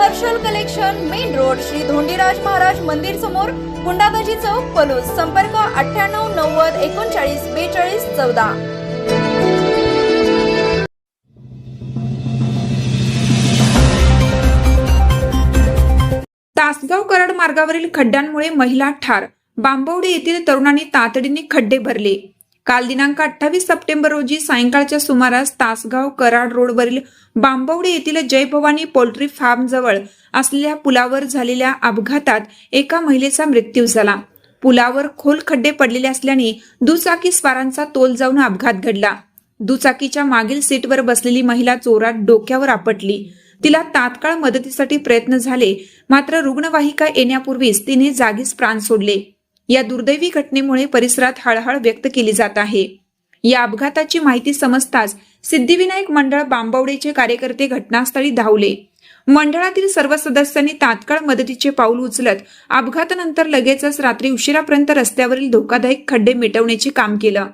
Harshal collection main road Shri Dhondiraj Maharaj मंदिर समोर गुंडागजी चौक पलूस. संपर्क अठ्ठ्याण्णव नव्वद एकोणचाळीस बेचाळीस चौदा. तासगाव कराड मार्गावरील खड्ड्यांमुळे महिला ठार. बांबवडे येथील तरुणांनी तातडीने खड्डे भरले. काल दिनांक अठ्ठावीस सप्टेंबर रोजी सायंकाळच्या सुमारास तासगाव कराड रोडवरील बांबवडे येथील जय भवानी पोल्ट्री फार्म जवळ असलेल्या पुलावर झालेल्या अपघातात एका महिलेचा मृत्यू झाला. पुलावर खोल खड्डे पडलेले असल्याने दुचाकी स्वारांचा तोल जाऊन अपघात घडला. दुचाकीच्या मागील सीटवर बसलेली महिला चोरात डोक्यावर आपटली. तिला तात्काळ मदतीसाठी प्रयत्न झाले मात्र रुग्णवाहिका येण्यापूर्वीच तिने जागीच प्राण सोडले. या दुर्दैवी घटनेमुळे परिसरात हळहळ व्यक्त केली जात आहे. या अपघाताची माहिती समजताच सिद्धिविनायक मंडळ बांबवडेचे कार्यकर्ते घटनास्थळी धावले. मंडळातील सर्व सदस्यांनी तात्काळ मदतीचे पाऊल उचलत अपघातानंतर लगेचच रात्री उशिरापर्यंत रस्त्यावरील धोकादायक खड्डे मिटवण्याचे काम केलं.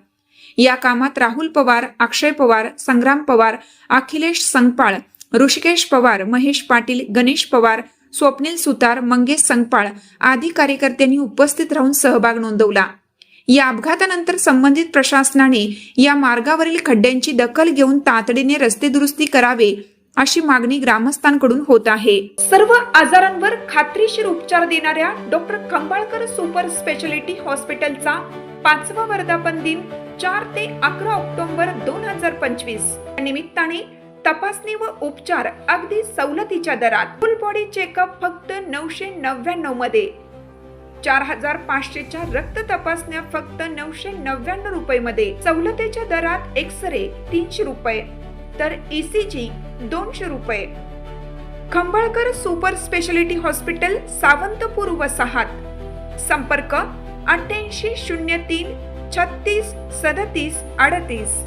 या कामात राहुल पवार अक्षय पवार संग्राम पवार अखिलेश संगपाळ ऋषिकेश पवार महेश पाटील गणेश पवार स्वप्नील सुतार मंगेश संगपाळ आदी कार्यकर्त्यांनी उपस्थित राहून सहभाग नोंदवला. या अपघातानंतर संबंधित प्रशासनाने या मार्गावरील खड्ड्यांची दखल घेऊन तातडीने रस्ते दुरुस्ती करावे अशी मागणी ग्रामस्थांकडून होत आहे. सर्व आजारांवर खात्रीशीर उपचार देणाऱ्या डॉक्टर खंबाळकर सुपर स्पेशालिटी हॉस्पिटलचा पाचवा वर्धापन दिन चार ते अकरा ऑक्टोबर दोन हजार पंचवीस. निमित्ताने तपासणी व उपचार अगदी सवलतीच्या दरात. फुल बॉडी चेकअप फक्त नऊशे नव्याण्णवमध्ये. चार हजार पाचशेच्या रक्त तपासण्या फक्त नऊशे नव्याण्णव रुपये मध्ये. सवलतीच्या दरात एक्स रे तीनशे रुपये तर ईसीजी दोनशे रुपये. Khambalkar super speciality hospital Sawantpur वसाहात. संपर्क अठ्ठ्याऐंशी शून्य तीन छत्तीस सदतीस अडतीस.